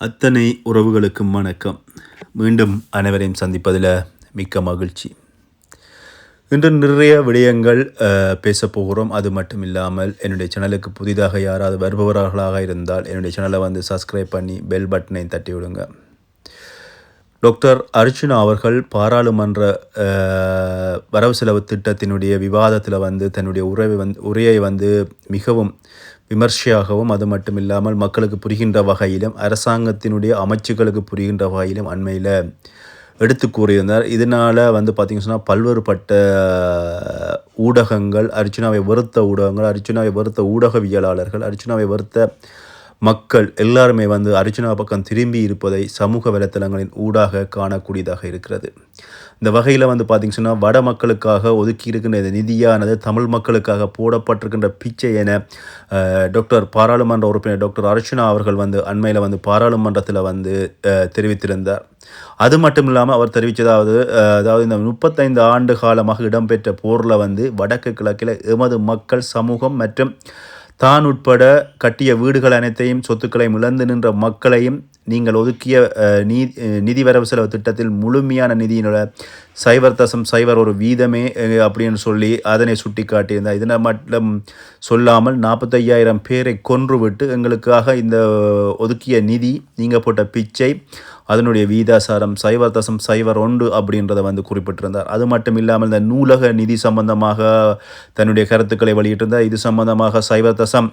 அத்தனை உறவுகளுக்கும் வணக்கம். மீண்டும் அனைவரையும் சந்திப்பதில் மிக்க மகிழ்ச்சி. இன்று நிறைய விடயங்கள் பேசப்போகிறோம் போகிறோம். அது மட்டும் இல்லாமல் என்னுடைய சேனலுக்கு புதிதாக யாராவது வருபவர்களாக இருந்தால் என்னுடைய சேனலை வந்து சப்ஸ்கிரைப் பண்ணி பெல் பட்டனை தட்டி விடுங்க டாக்டர் அர்ச்சுனா அவர்கள் பாராளுமன்ற வரவு செலவு திட்டத்தினுடைய விவாதத்தில் வந்து தன்னுடைய உறவை வந்து உரையை வந்து மிகவும் விமர்சையாகவும் அது மட்டும் இல்லாமல் மக்களுக்கு புரிகின்ற வகையிலும் அரசாங்கத்தினுடைய அமைச்சுகளுக்கு புரிகின்ற வகையிலும் அண்மையில் எடுத்து கூறியிருந்தார். இதனால் வந்து பார்த்திங்க சொன்னால் பல்வேறுபட்ட ஊடகங்கள் அர்ச்சுனாவை வெறுத்த ஊடகங்கள் அர்ச்சுனாவை வெறுத்த ஊடகவியலாளர்கள் அர்ச்சுனாவை வெறுத்த மக்கள் எல்லாருமே வந்து அர்ஜுனா பக்கம் திரும்பி இருப்பதை சமூக வலைத்தளங்களின் ஊடாக காணக்கூடியதாக இருக்கிறது. இந்த வகையில் வந்து பார்த்திங்க சொன்னால் வட மக்களுக்காக ஒதுக்கி இருக்கின்ற இந்த நிதியானது தமிழ் மக்களுக்காக போடப்பட்டிருக்கின்ற பிச்சை என டாக்டர் பாராளுமன்ற உறுப்பினர் டாக்டர் அர்ஜுனா அவர்கள் வந்து அண்மையில் வந்து பாராளுமன்றத்தில் வந்து தெரிவித்திருந்தார். அது மட்டும் இல்லாமல் அவர் தெரிவித்ததாவது அதாவது இந்த முப்பத்தைந்து ஆண்டு காலமாக இடம்பெற்ற போரில் வந்து வடக்கு கிழக்கில் எமது மக்கள் சமூகம் மற்றும் தான் உட்பட கட்டிய வீடுகள் அனைத்தையும் சொத்துக்களையும் இழந்து நின்ற மக்களையும் நீங்கள் ஒதுக்கிய நீ நிதி வரவு செலவு திட்டத்தில் முழுமையான நிதியினோட சைவர் தசம் சைவர் ஒரு வீதமே அப்படின்னு சொல்லி அதனை சுட்டி காட்டியிருந்தார் இதனை மட்டும் சொல்லாமல் நாற்பத்தையாயிரம் பேரை கொன்றுவிட்டு எங்களுக்காக இந்த ஒதுக்கிய நிதி நீங்கள் போட்ட பிச்சை அதனுடைய வீதாசாரம் சைவர் தசம் சைவர் ஒன்று அப்படின்றத வந்து குறிப்பிட்டிருந்தார். அது மட்டும் இல்லாமல் இந்த நூலக நிதி சம்பந்தமாக தன்னுடைய கருத்துக்களை வெளியிட்டிருந்தார் இது சம்பந்தமாக சைவர் தசம்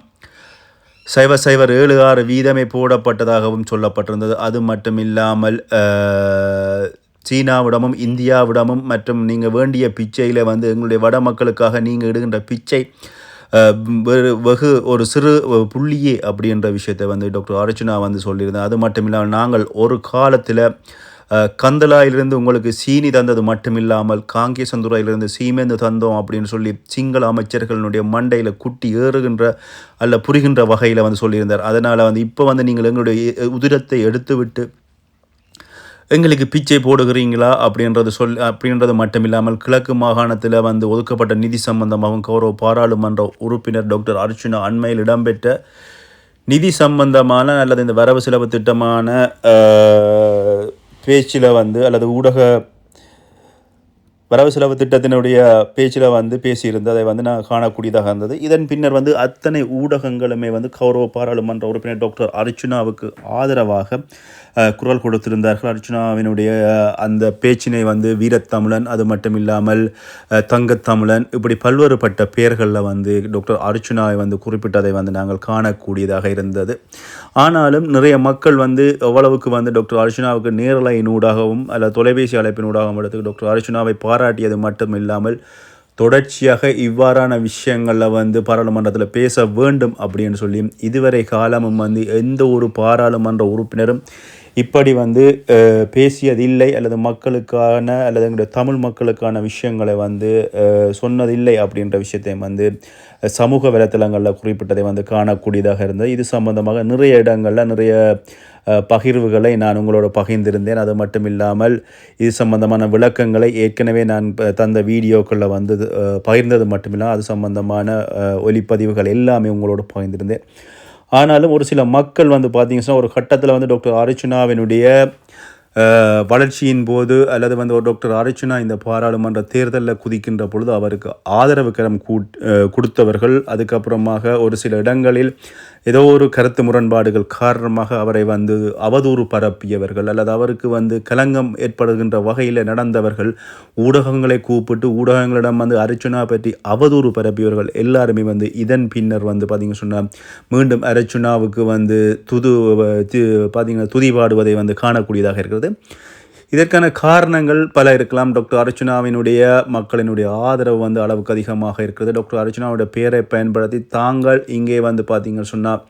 சைவ சைவர் ஏழு ஆறு வீதமே போடப்பட்டதாகவும் சொல்லப்பட்டிருந்தது. அது மட்டும் இல்லாமல் சீனாவிடமும் இந்தியாவிடமும் மற்றும் நீங்கள் வேண்டிய பிச்சையில் வந்து எங்களுடைய வட மக்களுக்காக நீங்கள் இடுகின்ற பிச்சை வெகு ஒரு சிறு புள்ளியே அப்படின்ற விஷயத்தை வந்து டாக்டர் அர்ச்சனா வந்து சொல்லியிருந்தேன் அது மட்டும் இல்லாமல் நாங்கள் ஒரு காலத்தில் கந்தலாயிலிருந்து உங்களுக்கு சீனி தந்தது மட்டுமில்லாமல் காங்கேசந்துராயிலிருந்து சீமேந்து தந்தோம் அப்படின்னு சொல்லி சிங்கள அமைச்சர்களுடைய மண்டையில் குட்டி ஏறுகின்ற அல்ல புரிகின்ற வகையில் வந்து சொல்லியிருந்தார். அதனால் வந்து இப்போ வந்து நீங்கள் எங்களுடைய உதிரத்தை எடுத்துவிட்டு எங்களுக்கு பிச்சை போடுகிறீங்களா அப்படின்றது சொல் அப்படின்றது மட்டும் இல்லாமல் கிழக்கு மாகாணத்தில் வந்து ஒதுக்கப்பட்ட நிதி சம்பந்தமாகவும் கௌரவ பாராளுமன்ற உறுப்பினர் டாக்டர் அர்ச்சுனா அண்மையில் இடம்பெற்ற நிதி சம்பந்தமான அல்லது இந்த வரவு செலவு திட்டமான பேச்சில் வந்து அல்லது ஊடக வரவு செலவு திட்டத்தினுடைய பேச்சில் வந்து பேசியிருந்ததை அதை வந்து நான் காணக்கூடியதாக இருந்தது. இதன் பின்னர் வந்து அத்தனை ஊடகங்களுமே வந்து கௌரவ பாராளுமன்ற உறுப்பினர் டாக்டர் அர்ச்சுனாவுக்கு ஆதரவாக குரல் கொடுத்திருந்தார்கள். அர்ச்சுனாவினுடைய அந்த பேச்சினை வந்து வீரத்தமிழன் அது மட்டும் இல்லாமல் தங்கத்தமிழன் இப்படி பல்வேறுபட்ட பெயர்களில் வந்து டாக்டர் அர்ச்சுனாவை வந்து குறிப்பிட்டதை வந்து நாங்கள் காணக்கூடியதாக இருந்தது. ஆனாலும் நிறைய மக்கள் வந்து எவ்வளவுக்கு வந்து டாக்டர் அர்ச்சுனாவுக்கு நேரலையினூடாகவும் அல்ல தொலைபேசி அழைப்பினூடாகவும் எடுத்து டாக்டர் அர்ச்சுனாவை பாராட்டியது மட்டும் இல்லாமல் தொடர்ச்சியாக இவ்வாறான விஷயங்களில் வந்து பாராளுமன்றத்தில் பேச வேண்டும் அப்படின்னு சொல்லி இதுவரை காலமும் வந்து எந்த ஒரு பாராளுமன்ற உறுப்பினரும் இப்படி வந்து பேசியதில்லை அல்லது மக்களுக்கான அல்லது எங்களுடைய தமிழ் மக்களுக்கான விஷயங்களை வந்து சொன்னதில்லை அப்படின்ற விஷயத்தையும் வந்து சமூக வலைத்தளங்களில் குறிப்பிட்டதை வந்து காணக்கூடியதாக இருந்தது. இது சம்பந்தமாக நிறைய இடங்களில் நிறைய பகிர்வுகளை நான் உங்களோட பகிர்ந்திருந்தேன். அது மட்டும் இல்லாமல் இது சம்பந்தமான விளக்கங்களை ஏற்கனவே நான் தந்த வீடியோக்களில் வந்தது பகிர்ந்தது மட்டுமில்லாமல் அது சம்பந்தமான ஒலிப்பதிவுகள் எல்லாமே உங்களோட பகிர்ந்திருந்தேன். ஆனாலும் ஒரு சில மக்கள் வந்து பார்த்தீங்கன்னா ஒரு கட்டத்தில் வந்து டாக்டர் அர்ச்சுனாவினுடைய வளர்ச்சியின் போது அல்லது வந்து ஒரு டாக்டர் அர்ச்சுனா இந்த பாராளுமன்ற தேர்தலில் குதிக்கின்ற பொழுது அவருக்கு ஆதரவு கரம் கூட் கொடுத்தவர்கள் அதுக்கப்புறமாக ஒரு சில இடங்களில் ஏதோ ஒரு கருத்து முரண்பாடுகள் காரணமாக அவரை வந்து அவதூறு பரப்பியவர்கள் அல்லது அவருக்கு வந்து கலங்கம் ஏற்படுகின்ற வகையில் நடந்தவர்கள் ஊடகங்களை கூப்பிட்டு ஊடகங்களிடம் வந்து அர்ச்சுனா பற்றி அவதூறு பரப்பியவர்கள் எல்லாருமே வந்து இதன் பின்னர் வந்து பார்த்திங்க சொன்னால் மீண்டும் அர்ச்சுனாவுக்கு வந்து துது பார்த்திங்கன்னா துதி பாடுவதை வந்து காணக்கூடியதாக இருக்கிறது. இதற்கான காரணங்கள் பல இருக்கலாம். டாக்டர் அர்ச்சுனாவினுடைய மக்களினுடைய ஆதரவு வந்து அளவுக்கு அதிகமாக இருக்கிறது. டாக்டர் அர்ச்சுனாவுடைய பெயரை பயன்படுத்தி தாங்கள் இங்கே வந்து பார்த்தீங்கன்னு சொன்னால்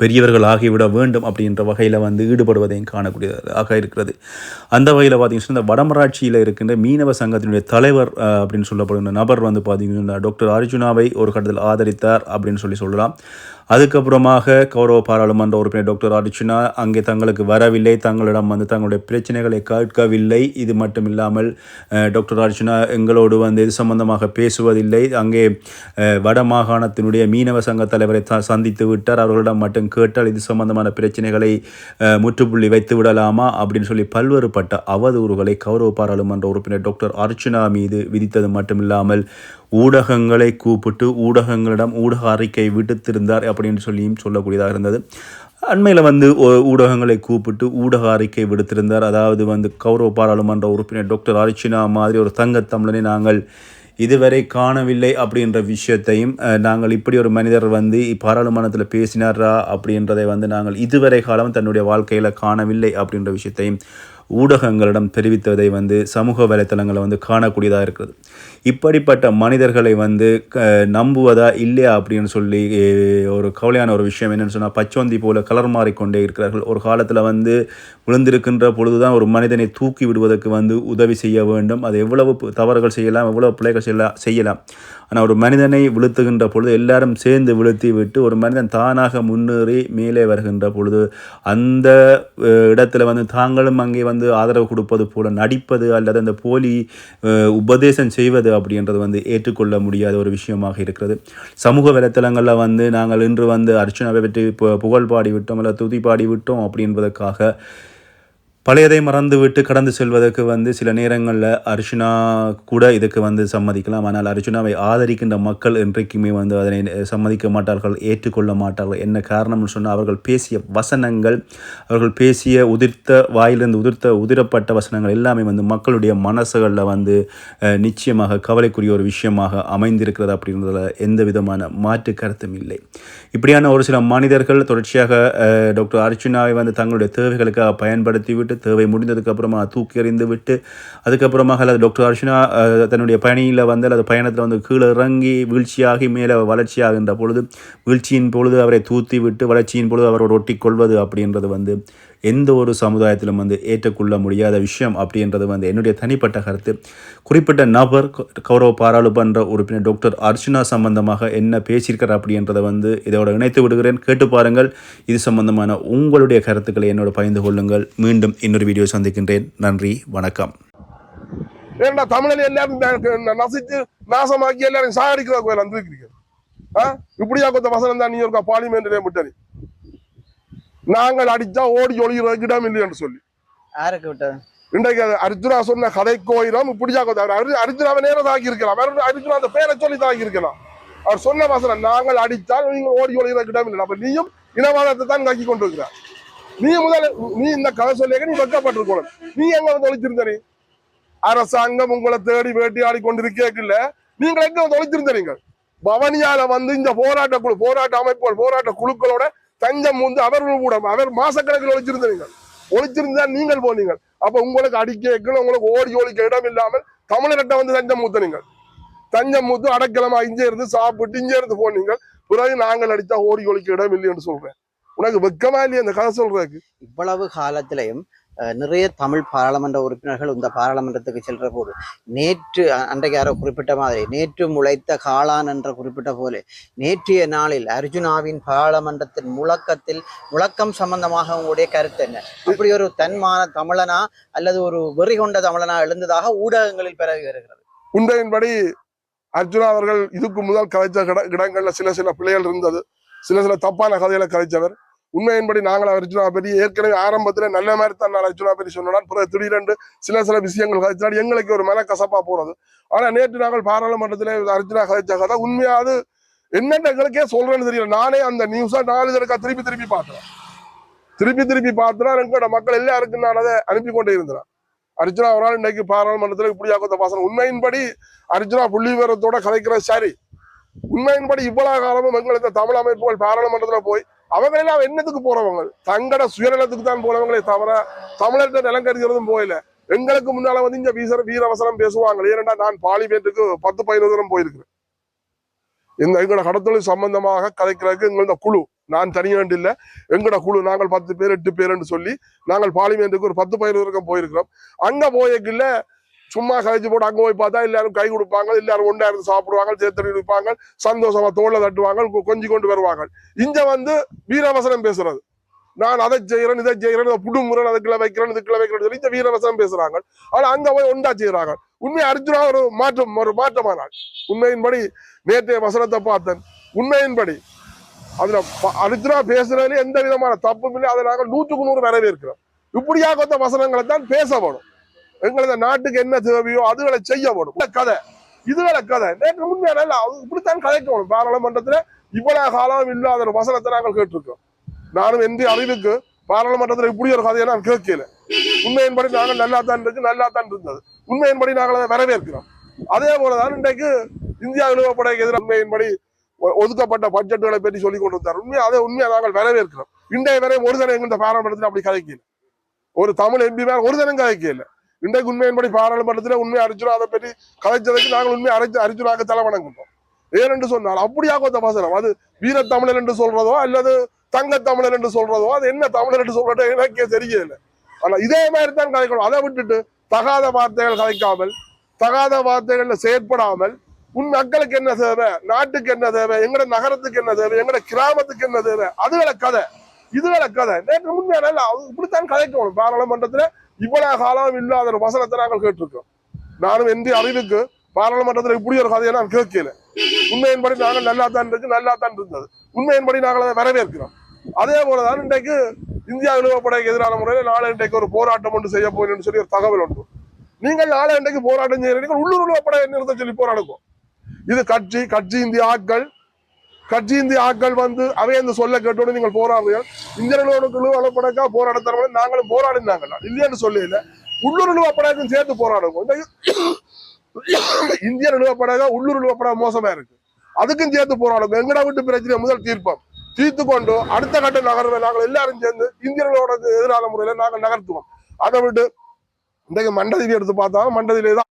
பெரியவர்கள் ஆகிவிட வேண்டும் அப்படின்ற வகையில் வந்து ஈடுபடுவதையும் காணக்கூடியதாக இருக்கிறது. அந்த வகையில் பார்த்தீங்கன்னா இந்த வடமராட்சியில் இருக்கின்ற மீனவ சங்கத்தினுடைய தலைவர் அப்படின்னு சொல்லப்படுகின்ற நபர் வந்து பார்த்தீங்கன்னா டாக்டர் அர்ஜுனாவை ஒரு கட்டத்தில் ஆதரித்தார் அப்படின்னு சொல்லி சொல்லலாம். அதுக்கப்புறமாக கௌரவ பாராளுமன்ற உறுப்பினர் டாக்டர் அர்ச்சுனா அங்கே தங்களுக்கு வரவில்லை. தங்களிடம் வந்து தங்களுடைய பிரச்சனைகளை கேட்கவில்லை. இது மட்டும் இல்லாமல் டாக்டர் அர்ஜுனா எங்களோடு வந்து இது சம்பந்தமாக பேசுவதில்லை. அங்கே வடமாகாணத்தினுடைய வட மாகாணத்தினுடைய மீனவ சங்க தலைவரை சந்தித்து விட்டார். அவர்களிடம் மட்டும் கேட்டால் இது சம்பந்தமான பிரச்சனைகளை முற்றுப்புள்ளி வைத்து விடலாமா அப்படின்னு சொல்லி பல்வேறுபட்ட அவதூறுகளை கௌரவ பாராளுமன்ற உறுப்பினர் டாக்டர் அர்ச்சுனா மீது விதித்தது மட்டுமில்லாமல் ஊடகங்களை கூப்பிட்டு ஊடகங்களிடம் ஊடக அறிக்கை விடுத்திருந்தார் அப்படின்னு சொல்லியும் சொல்லக்கூடியதாக இருந்தது. அண்மையில் வந்து ஊடகங்களை கூப்பிட்டு ஊடக அறிக்கை விடுத்திருந்தார். அதாவது வந்து கௌரவ பாராளுமன்ற உறுப்பினர் டாக்டர் அர்ச்சினா மாதிரி ஒரு தங்கத்தமிழனை நாங்கள் இதுவரை காணவில்லை அப்படின்ற விஷயத்தையும் நாங்கள் இப்படி ஒரு மனிதர் வந்து பாராளுமன்றத்தில் பேசினாரா அப்படின்றதை வந்து நாங்கள் இதுவரை காலம் தன்னுடைய வாழ்க்கையில் காணவில்லை அப்படின்ற விஷயத்தையும் ஊடகங்களிடம் தெரிவித்ததை வந்து சமூக வலைத்தளங்களில் வந்து காணக்கூடியதாக இருக்கிறது. இப்படிப்பட்ட மனிதர்களை வந்து க- நம்புவதா இல்லையா அப்படின்னு சொல்லி ஒரு கவலையான ஒரு விஷயம் என்னென்னு சொன்னால் பச்சோந்தி போல கலர் மாறிக்கொண்டே இருக்கிறார்கள். ஒரு காலத்தில் வந்து விழுந்திருக்கின்ற பொழுதுதான் ஒரு மனிதனை தூக்கி விடுவதற்கு வந்து உதவி செய்ய வேண்டும். அது எவ்வளவு தவறுகள் செய்யலாம் எவ்வளவு பிள்ளைகள் செய்யலாம் செய்யலாம். ஆனால் ஒரு மனிதனை விழுத்துகின்ற பொழுது எல்லாரும் சேர்ந்து விழுத்தி விட்டு ஒரு மனிதன் தானாக முன்னேறி மேலே வருகின்ற பொழுது அந்த இடத்துல வந்து தாங்களும் அங்கே வந்து ஆதரவு கொடுப்பது போல நடிப்பது அல்லது அந்த போலி உபதேசம் செய்வது அப்படின்றது வந்து ஏற்றுக்கொள்ள முடியாத ஒரு விஷயமாக இருக்கிறது. சமூக வலைத்தளங்களில் வந்து நாங்கள் இன்று வந்து அர்ச்சனாவை பற்றி பு- புகழ் பாடி விட்டோம் அல்லது துதி பாடி விட்டோம் அப்படின்றதுக்காக பழையதை மறந்துவிட்டு கடந்து செல்வதற்கு வந்து சில நேரங்களில் அர்ஜுனா கூட இதுக்கு வந்து சம்மதிக்கலாம். ஆனால் அர்ஜுனாவை ஆதரிக்கின்ற மக்கள் என்றைக்குமே வந்து அதனை சம்மதிக்க மாட்டார்கள் ஏற்றுக்கொள்ள மாட்டார்கள். என்ன காரணம்னு சொன்னால் அவர்கள் பேசிய வசனங்கள் அவர்கள் பேசிய உதிர்த்த வாயிலிருந்து உதிர்த்த உதிரப்பட்ட வசனங்கள் எல்லாமே வந்து மக்களுடைய மனசுகளில் வந்து நிச்சயமாக கவலைக்குரிய ஒரு விஷயமாக அமைந்திருக்கிறது அப்படின்றதில் எந்த விதமான மாற்று கருத்தும் இல்லை. இப்படியான ஒரு சில மனிதர்கள் தொடர்ச்சியாக டாக்டர் அர்ஜுனாவை வந்து தங்களுடைய தேவைகளுக்காக பயன்படுத்தி விட்டு தேவை முடிந்ததுக்கு அப்புறமா தூக்கி எறிந்து விட்டு அதுக்கப்புறமாக அல்லது டாக்டர் அர்ஷனா தன்னுடைய பணியில் வந்து அல்லது பயணத்தில் வந்து கீழே இறங்கி வீழ்ச்சியாகி மேலே வளர்ச்சியாகின்ற பொழுது வீழ்ச்சியின் பொழுது அவரை தூத்தி விட்டு வளர்ச்சியின் பொழுது அவரோட ஒட்டி கொள்வது அப்படின்றது வந்து எந்த ஒரு சமுதாயத்திலும் வந்து ஏற்றுக்கொள்ள முடியாத விஷயம் அப்படின்றது வந்து என்னுடைய தனிப்பட்ட கருத்து. குறிப்பிட்ட நபர் கௌரவ பாராளுமன்ற உறுப்பினர் டாக்டர் அர்ச்சனா சம்பந்தமாக என்ன பேசியிருக்கிறார் அப்படின்றத வந்து இதோட இணைத்து விடுகிறேன். கேட்டு பாருங்கள். இது சம்பந்தமான உங்களுடைய கருத்துக்களை என்னோட பகிர்ந்து கொள்ளுங்கள். மீண்டும் இன்னொரு வீடியோ சந்திக்கின்றேன். நன்றி வணக்கம். ஏன்டா தமிழன் எல்லாரும் நசிச்சு நாசமாக்கி எல்லாரும் சாகடிக்கிற கோயில் வந்திருக்கிறீங்க ஆ? இப்படியா கொத்த வசனம் தான் நீ இருக்கா பார்லிமெண்ட்ல முட்டாரி நாங்கள் அடிச்சா ஓடி ஒளிகிறதுக்கு இடம் இல்லை என்று சொல்லி. யாருக்கு விட்டது? இன்றைக்கு அர்ஜுனா சொன்ன கதை கோயிலும் இப்படியா அர்ஜுனாவை நேரம் தாக்கி இருக்கலாம் அர்ஜுனா அந்த பேரை சொல்லி தாக்கி இருக்கலாம் அவர் சொன்ன வசனம் நாங்கள் அடித்தால் நீங்கள் ஓடி ஒளிகிறதுக்கு இடம் இல்லை. அப்ப நீயும் இனவாதத்தை தான் தாக்கி கொண்டு இருக்கிறார் நீ முதல்ல நீ இந்த கதை சொல்லிய நீ வெக்கப்பட்டிருக்கணும். நீ எங்க வந்து ஒழிச்சிருந்த நீ? அரசாங்கம் உங்களை தேடி வேட்டையாடி கொண்டிருக்கல நீங்கள் எங்க வந்து ஒழிச்சிருந்தீங்க பவனியால வந்து இந்த போராட்ட குழு போராட்ட அமைப்புகள் போராட்ட குழுக்களோட தஞ்சம் வந்து அவர்கள் கூட அவர் மாசக்கணக்கில் ஒழிச்சிருந்தீங்க ஒழிச்சிருந்தா நீங்கள் போனீங்க அப்ப உங்களுக்கு அடிக்க உங்களுக்கு ஓடி ஒழிக்க இடம் இல்லாமல் தமிழர்கிட்ட வந்து தஞ்சம் ஊத்தினீங்க தஞ்சம் ஊத்து அடக்கலமா இங்கே இருந்து சாப்பிட்டு இங்கே இருந்து போனீங்க பிறகு நாங்கள் அடித்தா ஓடி ஒழிக்க இடம் இல்லைன்னு சொல்றேன். உனக்கு வெக்கமா இல்லையே அந்த கதை சொல்றதுக்கு? இவ்வளவு காலத்திலையும் நிறைய தமிழ் பாராளுமன்ற உறுப்பினர்கள் இந்த பாராளுமன்றத்துக்கு செல்ற போது நேற்று அன்றைக்கு யாரோ குறிப்பிட்ட மாதிரி நேற்று முளைத்த காளான் என்ற குறிப்பிட்ட போல நேற்றைய நாளில் அர்ஜுனாவின் பாராளுமன்றத்தின் முழக்கத்தில் முழக்கம் சம்பந்தமாக உங்களுடைய கருத்து என்ன? அப்படி ஒரு தன்மான தமிழனா அல்லது ஒரு வெறி கொண்ட தமிழனா எழுந்ததாக ஊடகங்களில் பரவி வருகிறது. உண்மையின்படி அர்ஜுனா அவர்கள் இதுக்கு முதல் கதைச்ச இடங்கள்ல சில சில பிள்ளைகள் இருந்தது. சில சில தப்பான கதைகளை கதைச்சவர் உண்மையின்படி நாங்கள் அர்ஜுனா பற்றி ஏற்கனவே ஆரம்பத்துல நல்ல மாதிரி தான் நான் அர்ஜுனா பற்றி சொன்னான். பிறகு திடீரென்று சில சில விஷயங்கள் கதைச்சினால் எங்களுக்கு ஒரு மன கசப்பா போறது ஆனா நேற்று நாங்கள் பாராளுமன்றத்துல அர்ஜுனா கதைச்ச கதை உண்மையாவது என்னென்ன எங்களுக்கே சொல்றேன்னு தெரியல. நானே அந்த நியூஸா நாலு தடக்கா திருப்பி திருப்பி பார்த்தேன் திருப்பி திருப்பி பார்த்தனா எங்களோட மக்கள் எல்லாருக்கும் நான் அதை அனுப்பி கொண்டே இருந்தேன். அர்ஜுனா ஒரு நாள் இன்னைக்கு பாராளுமன்றத்துல இப்படியாக பாசனம். உண்மையின்படி அர்ஜுனா புள்ளி விவரத்தோட கதைக்கிற சரி. உண்மையின்படி இவ்வளவு காலமும் எங்களுக்கு தமிழ் அமைப்புகள் பாராளுமன்றத்துல போய் அவங்க எல்லாம் என்னத்துக்கு போறவங்க? தங்கட சுயநலத்துக்கு தான் போறவங்களே தவிர தமிழர்கிட்ட நிலம் கருதுறதும் போயில எங்களுக்கு முன்னால வந்து இங்க வீசர வீரவசனம் பேசுவாங்க ஏனென்றா நான் பாலிமேட்டுக்கு பத்து பதினோரு தூரம் போயிருக்கிறேன். இந்த எங்களோட கடத்தொழில் சம்பந்தமாக கதைக்கிறதுக்கு எங்களோட குழு நான் தனியாண்டு இல்ல எங்களோட குழு நாங்கள் பத்து பேர் எட்டு பேருன்னு சொல்லி நாங்கள் பாலிமேட்டுக்கு ஒரு பத்து பதினோரு பக்கம் போயிருக்கிறோம். அங்க போயக்குள்ள சும்மா கழிச்சு போட்டு அங்கே போய் பார்த்தா எல்லாரும் கை கொடுப்பாங்க எல்லாரும் ஒன்றா இருந்து சாப்பிடுவாங்க சேர்த்தடி இருப்பாங்க சந்தோஷமா தோல்ல தட்டுவாங்க கொஞ்சம் கொண்டு வருவாங்க. இங்க வந்து வீரவசனம் பேசுறது. நான் அதை செய்யறேன் இதை செய்யறேன் இதை புடுமுறேன் அதுக்குள்ள வைக்கிறேன் இதுக்குள்ள வைக்கிறேன் சொல்லி இந்த வீரவசனம் பேசுறாங்க. ஆனா அங்க போய் ஒன்றா செய்யறாங்க உண்மை அர்ஜுனா ஒரு மாற்றம் ஒரு மாற்றமானாள் உண்மையின்படி நேற்றைய வசனத்தை பார்த்தேன். உண்மையின்படி அதுல அர்ஜுனா பேசுறதுல எந்த விதமான தப்பும் இல்லை. அதை நாங்கள் நூற்றுக்கு நூறு வரவேற்கிறோம். இப்படியாக வசனங்களை தான் பேசப்படும் எங்களது நாட்டுக்கு என்ன தேவையோ அதுகளை செய்யப்படும் இந்த கதை. இதுகளை கதை. நேற்று உண்மையான இப்படித்தான் கதைக்கணும் பாராளுமன்றத்துல இவ்வளவு காலம் இல்லாத ஒரு வசனத்தை நாங்கள் கேட்டிருக்கோம் நானும் எந்த அறிவுக்கு பாராளுமன்றத்துல இப்படி ஒரு கதையை நான் கேட்கல. உண்மையின்படி நாங்கள் நல்லா தான் இருக்கு நல்லா தான் இருந்தது. உண்மையின்படி நாங்கள் அதை வரவேற்கிறோம். அதே போலதான் இன்றைக்கு இந்தியா நிறுவப்படைக்கு எதிராக உண்மையின்படி ஒதுக்கப்பட்ட பட்ஜெட்டுகளை பற்றி சொல்லிக் கொண்டிருந்தார். உண்மையா அதை உண்மையா நாங்கள் வரவேற்கிறோம். இன்றைய வரை ஒரு தினம் எங்க பாராளுமன்றத்தில் அப்படி கதைக்கல. ஒரு தமிழ் எம்பி மேல ஒரு தினம் கதைக்கல. இன்றைக்கு உண்மையின்படி பாராளுமன்றத்தில் உண்மை அர்ஜுனா அதை பற்றி கதைச்சதுக்கு நாங்கள் உண்மை அரைச்சு அர்ஜுனாக்கு தலை வணங்குகிறோம் ஏனென்று சொன்னால் அப்படியாக அந்த வசனம் அது வீரத்தமிழர் என்று சொல்றதோ அல்லது தங்க தமிழர் என்று சொல்றதோ அது என்ன தமிழர் என்று சொல்றதோ எனக்கே தெரியல. ஆனா இதே மாதிரி தான் கதைக்கணும் அதை விட்டுட்டு தகாத வார்த்தைகள் கதைக்காமல் தகாத வார்த்தைகள்ல செயற்படாமல் உன் மக்களுக்கு என்ன தேவை? நாட்டுக்கு என்ன தேவை? எங்கட நகரத்துக்கு என்ன தேவை? எங்கட கிராமத்துக்கு என்ன தேவை? அதுகளை கதை. இதுகளை கதை. நேற்று உண்மையான அது இப்படித்தான் கதைக்கணும் பாராளுமன்றத்துல இவ்வளவு காலம் இல்லாத ஒரு வசனத்தை நாங்கள் கேட்டிருக்கோம் நானும் எந்த அறிவுக்கு பாராளுமன்றத்துல இப்படி ஒரு கதையை நான் கேட்கல. உண்மையின்படி நாங்கள் நல்லா தான் இருக்கு நல்லா தான் இருந்தது. உண்மையின்படி நாங்கள் அதை வரவேற்கிறோம். அதே போலதான் இன்றைக்கு இந்தியா நிறுவப்படைக்கு எதிரான முறையில் நாளை இன்றைக்கு ஒரு போராட்டம் ஒன்று செய்ய போகிறேன்னு சொல்லி ஒரு தகவல் உண்டு. நீங்கள் நாளை இன்றைக்கு போராட்டம் செய்யறீங்க உள்ளூர் நிறுவப்படை நிறுத்த சொல்லி போராடுவோம். இது கட்சி கட்சி இந்திய ஆட்கள் கட்சியின் இந்திய ஆட்கள் வந்து அவை அந்த சொல்ல கேட்டோடு நீங்கள் போராடுங்கள். இந்திய நிறுவனக்குழு அளப்படக்கா போராட தரவங்க நாங்களும் போராடினாங்களா இல்லையான்னு சொல்லல. உள்ளூர் நிலவப்படாக்கும் சேர்த்து போராடுவோம். இந்திய நிலவப்படாக உள்ளூர் நிறுவப்பட மோசமா இருக்கு. அதுக்கும் சேர்த்து போராடுவோம். எங்கடா விட்டு பிரச்சனை முதல் தீர்ப்போம். தீர்த்து கொண்டு அடுத்த கட்ட நகர்வை நாங்கள் எல்லாரும் சேர்ந்து இந்தியர்களோட எதிரான முறையில நாங்கள் நகர்த்துவோம். அதை விட்டு இன்றைக்கு மண்டதியில எடுத்து பார்த்தா மண்டதியிலே தான்